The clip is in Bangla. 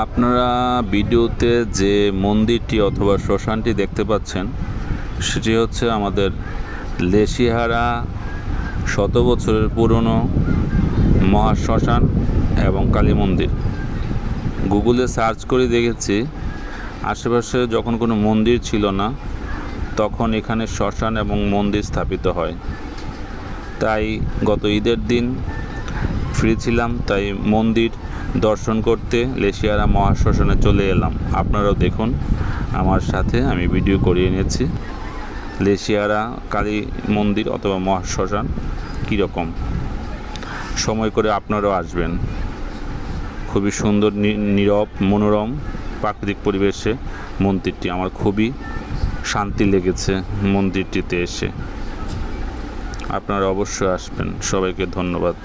আপনারা ভিডিওতে যে মন্দিরটি অথবা শ্মশানটি দেখতে পাচ্ছেন, সেটি হচ্ছে আমাদের লেশিহারা শত বছরের পুরনো মহাশ্মশান এবং কালী মন্দির। গুগলে সার্চ করে দেখেছি, আশেপাশে যখন কোনো মন্দির ছিল না, তখন এখানে শ্মশান এবং মন্দির স্থাপিত হয়। তাই গত ঈদের দিন ফ্রি ছিলাম তাই মন্দির দর্শন করতে লেশিয়ারা মহাশ্মশানে চলে এলাম। আপনারাও দেখুন, আমার সাথে আমি ভিডিও করিয়ে নিয়েছি। লেশিয়ারা কালী মন্দির অথবা মহাশ্মশান কীরকম? সময় করে আপনারাও আসবেন। খুবই সুন্দর নীরব, মনোরম, প্রাকৃতিক পরিবেশে মন্দিরটি। আমার খুবই শান্তি লেগেছে মন্দিরটিতে এসে। আপনারা অবশ্যই আসবেন। সবাইকে ধন্যবাদ।